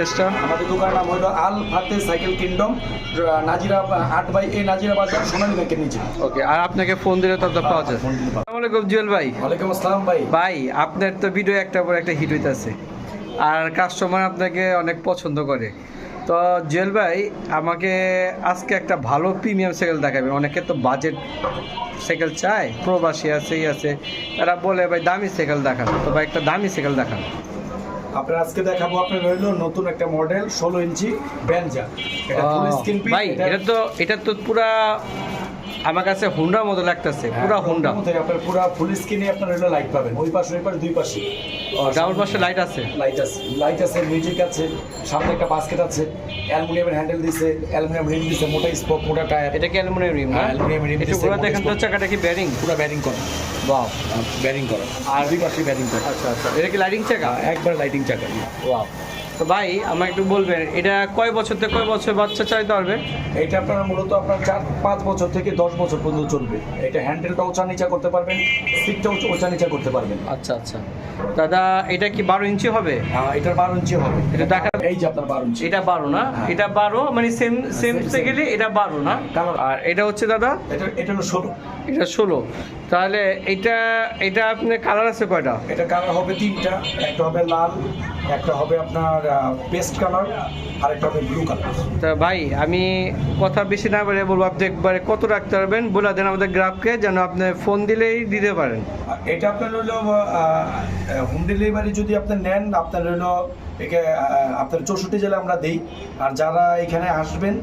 চেষ্টা আমাদের দোকানের নাম হলো আল ফাতে সাইকেল কিংডম নাজিরা আট বাই এ নাজিরা বাজার সোনালী ব্যাংকের নিচে। ওকে আর আপনাকে ফোন দিলে তো পাওয়া যায় পাবেন। আসসালামু আলাইকুম জুয়েল ভাই। ওয়ালাইকুম আসসালাম ভাই। ভাই আপনার তো ভিডিও একটা পর একটা হিট হইতাছে। আর কাস্টমার আপনাকে অনেক পছন্দ করে। তো জুয়েল ভাই আমাকে আজকে একটা ভালো প্রিমিয়াম সাইকেল দেখাবেন অনেকে তো বাজেট সাইকেল চায় প্রবাসী আছে ই আছে। তারা বলে ভাই দামি সাইকেল দেখান। তো ভাই একটা দামি সাইকেল দেখান। আপনার আজকে দেখাবো আপনার রইল নতুন একটা মডেল ষোলো ইঞ্চি ব্যানজা এটা ফুল স্ক্রিন ভাই এটা তো এটা তো পুরা আমার কাছে হুন্ডার মতো লাগতেছে পুরা হুন্ডা আপনার পুরো ফুল স্ক্রিনে আপনার রইল লাইট পাবেন। ওই পাশে ওই পাশে দুই পাশে। ডাবল পাশে লাইট আছে। লাইট আছে। লাইট আছে মিউজিক আছে সামনে একটা বাস্কেট আছে। অ্যালুমিনিয়ামের হ্যান্ডেল দিছে অ্যালুমিনিয়াম রিম দিছে মোটা স্পোক মোটা টায়ার এটা কি অ্যালুমিনিয়াম রিম না? হ্যাঁ, rim একটু দিছে, ঘোরা দেখেন তো। চাকাটা কি ব্যারিং পুরো ব্যারিং করা। বাহ ব্যাটিং করা। আর দুই পাশে ব্যাটিং করা। আচ্ছা আচ্ছা। এটা কি লাইটিং চাকা? একবার লাইটিং চাকা। ওয়াও তো ভাই আমাকে একটু বলবেন এটা কয় বছর থেকে কয় বছর বাচ্চা চাইতে পারবে? এটা আপনারা মূলত আপনার চার পাঁচ বছর থেকে দশ বছর পর্যন্ত চলবে। এটা হ্যান্ডেলটা ওচা নিচা করতে পারবেন সিটটা ওচা নিচা করতে পারবেন। আচ্ছা আচ্ছা। দাদা এটা কি বারো ইঞ্চি হবে? হ্যাঁ এটার বারো ইঞ্চি হবে। এটা দেখা এই যে আপনার বারো ইঞ্চি। এটা বারো না? হ্যাঁ। এটা বারো মানে সেম সেম same, সাইকেলে এটা বারো না। আর এটা হচ্ছে দাদা? এটা এটা হলো ষোলো। এটা ষোলো। তাহলে এটা এটা আপনার কালার আছে কয়টা? এটা কালার হবে তিনটা একটা হবে লাল একটা হবে আপনার পেস্ট কালার আর একটা হবে ব্লু কালার তা ভাই আমি কথা বেশি না বলে বলব আপনি একবারে কত রাখতে পারবেন? বলে দেন আমাদের গ্রাহককে যেন আপনি ফোন দিলেই দিতে পারেন। এটা আপনার হলো হোম ডেলিভারি যদি আপনি নেন আপনার হলো একে আপনার চৌষট্টি জেলা আমরা দেই। আর যারা এখানে আসবেন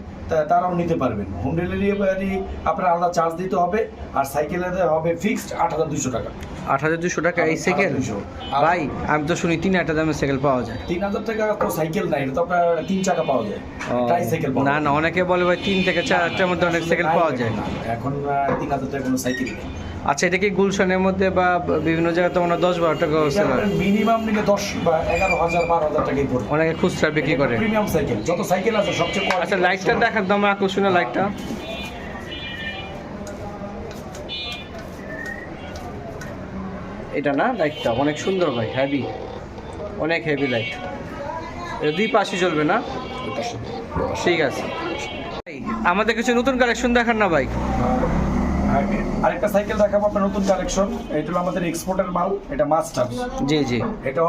তারাও নিতে পারবেন। হোম ডেলিভারি আপনার আলাদা চার্জ দিতে হবে আর সাইকেলে হবে ফিক্সড আট হাজার দুশো টাকা। আট হাজার দুশো টাকা এই সাইকেল? ভাই আমি তো শুনি তিন হাজার দামের সাইকেল পাওয়া যায়। তিন হাজার টাকা তো সাইকেল নাই এটা তো আপনার তিন চাকা পাওয়া যায়। ট্রাই সাইকেল না না অনেকে বলে ভাই তিন থেকে চার হাজার মধ্যে অনেক সাইকেল পাওয়া যায়। না, এখন তিন হাজার টাকা কোনো সাইকেল নেই। আচ্ছা এটা কি গুলশানের মধ্যে বা বিভিন্ন জায়গায় তো মনে হয় দশ বারো টাকা হয়? মিনিমাম নিলে দশ বা এগারো হাজার বারো হাজার টাকাই অনেকে খুচরা বিক্রি করে। প্রিমিয়াম সাইকেল যত সাইকেল আছে সবচেয়ে আচ্ছা লাইটটা দেখার দাম আকর্ষণীয় লাইটটা এটা না লাইটটা অনেক সুন্দর ভাই হেভি অনেক হেভি লাইট দুই পাশে চলবে না? ঠিক আছে। আমাদের কিছু নতুন কালেকশন দেখান না ভাই। আরেকটা সাইকেল দেখাবো আপনার নতুন কালেকশন এটা হলো আমাদের এক্সপোর্টের মাল এটা মাস্টার জি জি। এটা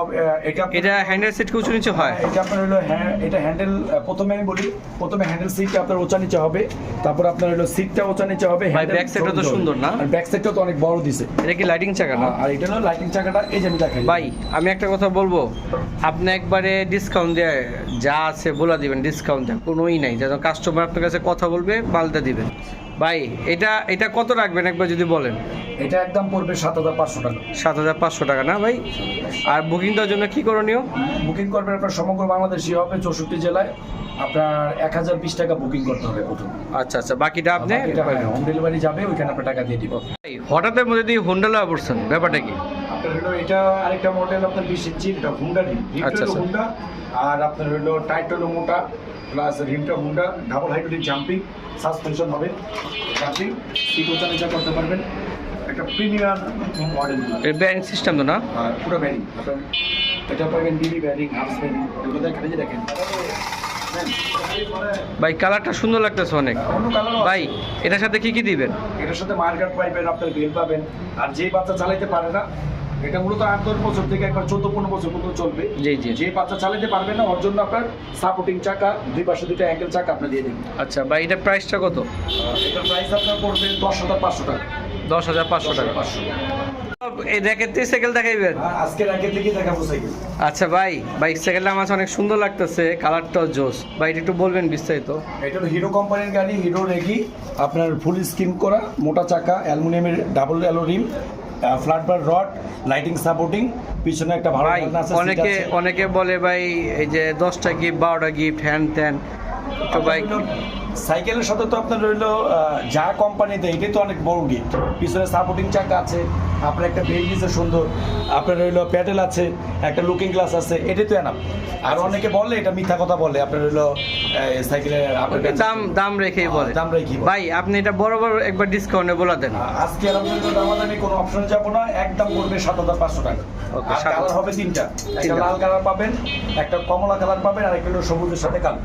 এটা এটা হ্যান্ডেল সিট উঁচু নিচে হয়? এটা আপনার হলো হ্যাঁ এটা হ্যান্ডেল প্রথমে আমি বলি প্রথমে হ্যান্ডেল সিটটা আপনার ওচা নিচে হবে তারপর আপনার হলো সিটটা ওচা নিচে হবে ভাই, back side তো সুন্দর না? আর ব্যাক সাইডটা তো অনেক বড় দিছে। এটা কি লাইটিং চাকা না? আর এটা হলো লাইটিং চাকাটা এই যে আমি দেখাই। ভাই আমি একটা কথা বলব আপনি একবারে ডিসকাউন্ট দিয়ে যা আছে বলে দিবেন ডিসকাউন্ট দেন কোনোই নাই। যেন কাস্টমার আপনার কাছে কথা বলবে মালটা দিবেন ভাই এটা এটা কত রাখবেন একবার যদি বলেন? এটা একদম পড়বে সাত হাজার পাঁচশো টাকা। সাত হাজার পাঁচশো টাকা না ভাই? আর বুকিং দেওয়ার জন্য কি করণীয়? বুকিং করবেন আপনার সমগ্র বাংলাদেশে হবে চৌষট্টি জেলায়। আপনার এক হাজার বিশ টাকা বুকিং করতে হবে প্রথম। আচ্ছা আচ্ছা বাকিটা আপনি হোম ডেলিভারি যাবে ওইখানে আপনার টাকা দিয়ে দিব। হঠাৎ মধ্যে দিয়ে হোন্ডালা পড়ছেন ব্যাপারটা কি? এটা আরেকটা মডেল আপনার বিশ ইঞ্চি এটা হুন্ডা রিম আচ্ছা, আচ্ছা। হুন্ডা আর আপনার হলো টাইট হলো মোটা প্লাস রিমটা Honda double hydraulic jumping suspension হবে। জাম্পিং সিট ওচা নিচা করতে পারবেন। একটা প্রিমিয়াম মডেল এর ব্যারিং সিস্টেম তো না? পুরো ব্যারিং এটা পাবেন বিবি ব্যারিং হাফ ব্যারিং এগুলো দেখেন যে দেখেন। ভাই কালারটা সুন্দর লাগতেছে অনেক। কালার ভাই এটার সাথে কি কি দিবেন? এটার সাথে মার্কেট পাইবেন আপনার বেল পাবেন। আর যেই বাচ্চা চালাইতে পারে না এটা মূলত আট দশ বছর থেকে একবার চোদ্দ পনেরো বছর পর্যন্ত চলবে। জি জি। যে বাচ্চা চালাতে পারবে না ওর জন্য আপনার সাপোর্টিং চাকা দুই পাশে দুইটা অ্যাঙ্কেল চাকা আপনার দিয়ে দেবেন। আচ্ছা ভাই এটার প্রাইসটা কত? এটার প্রাইস আপনার পড়বে দশ হাজার পাঁচশো টাকা। দশ হাজার পাঁচশো টাকা। পাঁচশো এই র্যাকেট সাইকেল দেখাইবেন? থেকে দেখাবো সাইকেল আচ্ছা ভাই বাইক সাইকেলটা আমার অনেক সুন্দর লাগতেছে কালারটাও জোস। ভাই এটা একটু বলবেন বিস্তারিত। এটা হলো হিরো কোম্পানির গাড়ি হিরো রেগি আপনার ফুল স্কিন করা মোটা চাকা অ্যালুমিনিয়ামের double alloy rim flat bar rod lighting supporting পিছনে একটা ভালো আছে, অনেকে অনেকে বলে ভাই এই যে দশটা গিফট বারোটা গিফট হ্যান ত্যান তো বাইক হইল সাইকেলের সাথে তো আপনার রইল যা কোম্পানি দেয় এটাই তো অনেক বড় গিট পিছনে সাপোর্টিং চাকা আছে আপনার একটা দিছে সুন্দর আপনার রইল প্যাডেল আছে একটা লুকিং গ্লাস আছে এটাই তো এনাম আর অনেকে বলে এটা মিথ্যা কথা বলে আপনার রইল সাইকেলের আপনার দাম দাম রেখেই বলে। দাম রেখেই ভাই আপনি এটা বড় একবার ডিসকাউন্টে বলে দেন। আজকে আলহামদুলিল্লাহ কোনো অপশন যাব না একদম পড়বে সাত হাজার পাঁচশো টাকা। আর কালার হবে তিনটা। একটা লাল কালার পাবেন একটা কমলা কালার পাবেন আর একটা সবুজের সাথে কালো।